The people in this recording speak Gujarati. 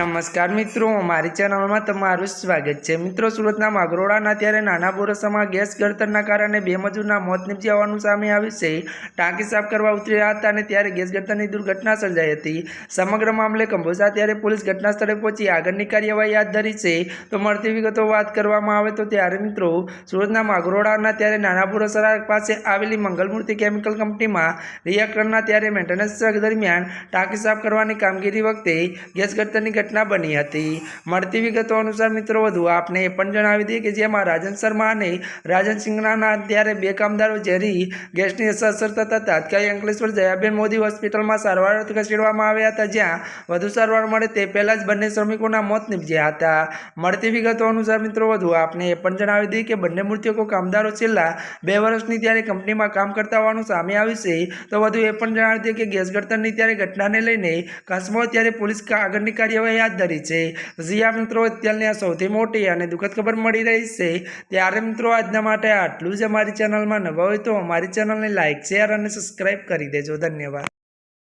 નમસ્કાર મિત્રો, મારી ચેનલમાં તમારું સ્વાગત છે. મિત્રો, સુરતના માગરોડાના ત્યારે નાના બોરસામાં ગેસ ગળતરના કારણે બે મજૂરના મોત નિપજાવવાનું સામે આવ્યું છે. ટાંકી સાફ કરવા ઉતરી હતા અને ત્યારે ગેસ ગળતરની દુર્ઘટના સર્જાઈ હતી. સમગ્ર મામલે કંભોસા ત્યારે પોલીસ ઘટના સ્થળે પહોંચી આગળની કાર્યવાહી હાથ ધરી છે. તો મળતી વિગતો વાત કરવામાં આવે તો ત્યારે મિત્રો, સુરતના માગરોડાના ત્યારે નાના બોરસરા પાસે આવેલી મંગલમૂર્તિ કેમિકલ કંપનીમાં રિએક્ટરના ત્યારે મેન્ટેનન્સ દરમિયાન ટાંકી સાફ કરવાની કામગીરી વખતે ગેસ ગળતરની બની હતી. મળતી વિગતો અનુસાર મિત્રો, વધુ આપને એ પણ જણાવી દઈએ કે જેમાં રાજન શર્મા અને રાજન સિંઘના ત્યારે બે કામદારો ઝેરી ગેસની અસર થતાં તાત્કાલિક અંકલેશ્વર જયાબેન મોદી હોસ્પિટલમાં સારવાર ખસેડવામાં આવ્યા હતા. જ્યાં વધુ સારવાર મળે તે પહેલાં જ બંને શ્રમિકોના મોત નીપજ્યા હતા. મળતી વિગતો અનુસાર મિત્રો, વધુ આપને એ પણ જણાવી દઈએ કે બંને મૃતકો કામદારો છેલ્લા બે વર્ષની ત્યારે કંપનીમાં કામ કરતા હોવાનું સામે આવ્યું છે. તો વધુ એ પણ જણાવી દઈએ કે ગેસ ગળતરની ત્યારે ઘટનાને લઈને કસમો ત્યારે પોલીસ આગળની કાર્યવાહી હાથ ધરી છે. જી આ મિત્રો, અત્યારની આ સૌથી મોટી અને દુઃખદ ખબર મળી રહી છે. ત્યારે મિત્રો, આજના માટે આટલું જ અમારી ચેનલમાં નવા હોય તો અમારી ચેનલને લાઇક શેર અને સબસ્ક્રાઈબ કરી દેજો. ધન્યવાદ.